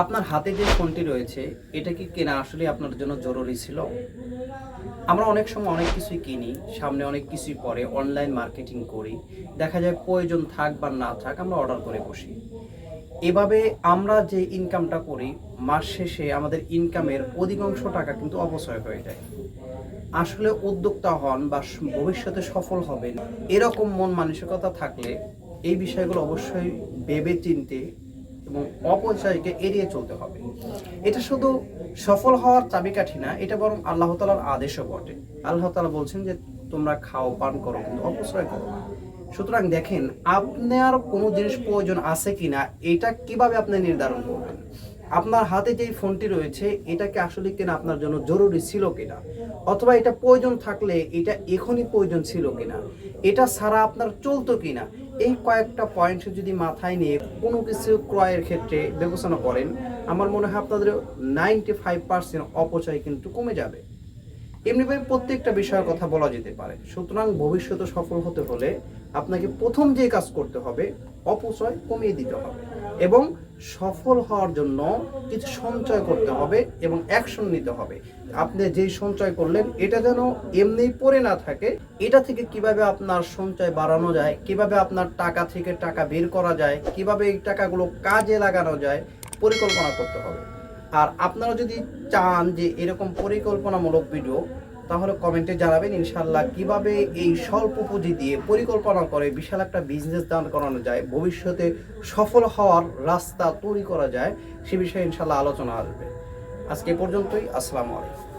আপনার হাতে যে ফোনটি রয়েছে, এটা কি কেনা আসলে আপনার জন্য জরুরি ছিল? আমরা অনেক সময় অনেক কিছুই কিনি, সামনে অনেক কিছুই পরে অনলাইন মার্কেটিং করি। দেখা যায় প্রয়োজন থাক বা না থাক, আমরা অর্ডার করে বসি। এভাবে আমরা যে ইনকামটা করি, মাস শেষে আমাদের ইনকামের অধিকাংশ টাকা কিন্তু অপচয় হয়ে যায়। আসলে উদ্যোক্তা হন বা ভবিষ্যতে সফল হবেন, এরকম মন মানসিকতা থাকলে এই বিষয়গুলো অবশ্যই ভেবে চিনতে এবং অপচয়কে এড়িয়ে চলতে হবে। এটা শুধু সফল হওয়ার চাবিকাঠি না, এটা বরং আল্লাহ তালার আদেশও বটে। আল্লাহ তালা বলছেন যে, তোমরা খাও, পান করো, কিন্তু অপচয় করো না। সুতরাং দেখেন আপনার কোনো জিনিস প্রয়োজন আছে কিনা, এটা কীভাবে আপনি নির্ধারণ করবেন? আপনার হাতে যেই ফোনটি রয়েছে এটাকে আসলে কিনা আপনার জন্য জরুরি ছিল কিনা? অথবা এটা প্রয়োজন থাকলে এটা এখনই প্রয়োজন ছিল কিনা? এটা ছাড়া আপনার চলতো কিনা? এই কয়েকটা পয়েন্ট যদি মাথায় নিয়ে কোনো কিছু ক্রয়ের ক্ষেত্রে বিবেচনা করেন, আমার মনে হয় আপনাদের নাইনটি ফাইভ পার্সেন্ট অপচয় কিন্তু কমে যাবে। এমনিভাবে প্রত্যেকটা বিষয়ের কথা বলা যেতে পারে। সুতরাং ভবিষ্যতে সফল হতে হলে আপনাকে প্রথম যে কাজ করতে হবে, অপচয় কমিয়ে দিতে হবে এবং সফল হওয়ার জন্য কিছু সঞ্চয় করতে হবে এবং অ্যাকশন নিতে হবে। আপনি যেই সঞ্চয় করলেন, এটা যেন এমনি পড়ে না থাকে, এটা থেকে কীভাবে আপনার সঞ্চয় বাড়ানো যায়, কীভাবে আপনার টাকা থেকে টাকা বের করা যায়, কীভাবে এই টাকাগুলো কাজে লাগানো যায়, পরিকল্পনা করতে হবে। আর আপনারা যদি চান যে এরকম পরিকল্পনামূলক ভিডিও তাহলে কমেন্টে জানাবেন ইনশাল্লাহ কীভাবে এই স্বল্প পুঁজি দিয়ে পরিকল্পনা করে বিশাল একটা বিজনেস দান করানো যায়, ভবিষ্যতে সফল হওয়ার রাস্তা তৈরি করা যায়, সে বিষয়ে ইনশাল্লাহ আলোচনা আসবে। আজকে পর্যন্তই, আসসালামু আলাইকুম।